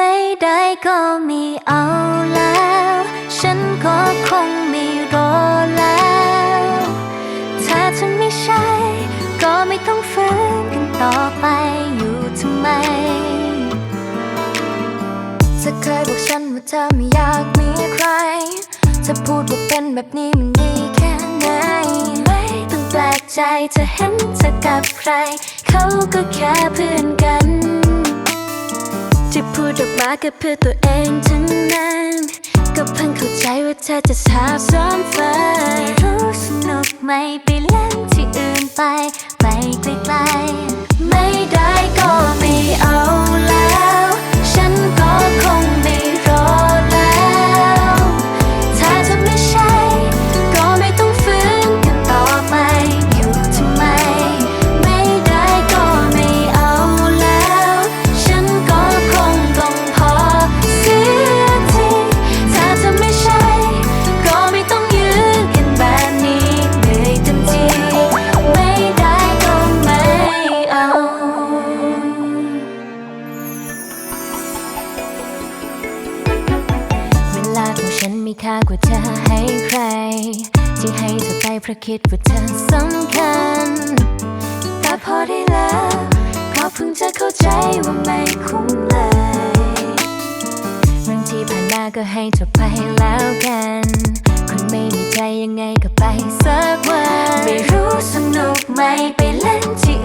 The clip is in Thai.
ไม่ได้ก็ไม่เอาแล้ว ฉันก็คงไม่รอแล้ว ถ้าฉันไม่ใช่ ก็ไม่ต้องฝืนกันต่อไปอยู่ทำไมเธอเคยบอกฉันว่าเธอไม่อยากมีใครเธอพูดว่าเป็นแบบนี้มันดีแค่ไหน ไม่ต้องแปลกใจเธอเห็นเธอกับใคร เขาก็แค่เพื่อนกัน พูดออกมาก็เพื่อตัวเองทั้งนั้น ก็เพิ่งเข้าใจว่าเธอจะสาบซ้อนฝันไฟรู้สนุกไหมไปเล่นที่อื่นไป ค่ากว่าเธอให้ใคร ที่ให้เธอไปเพราะคิดว่าเธอสำคัญ แต่พอได้แล้วก็เพิ่งจะเข้าใจว่าไม่คุ้มเลยเรื่องที่ผ่านมาก็ให้จบไปแล้วกันคนไม่มีใจยังไงก็ไปสักวัน ไม่รู้สนุกไหมไปเล่นที่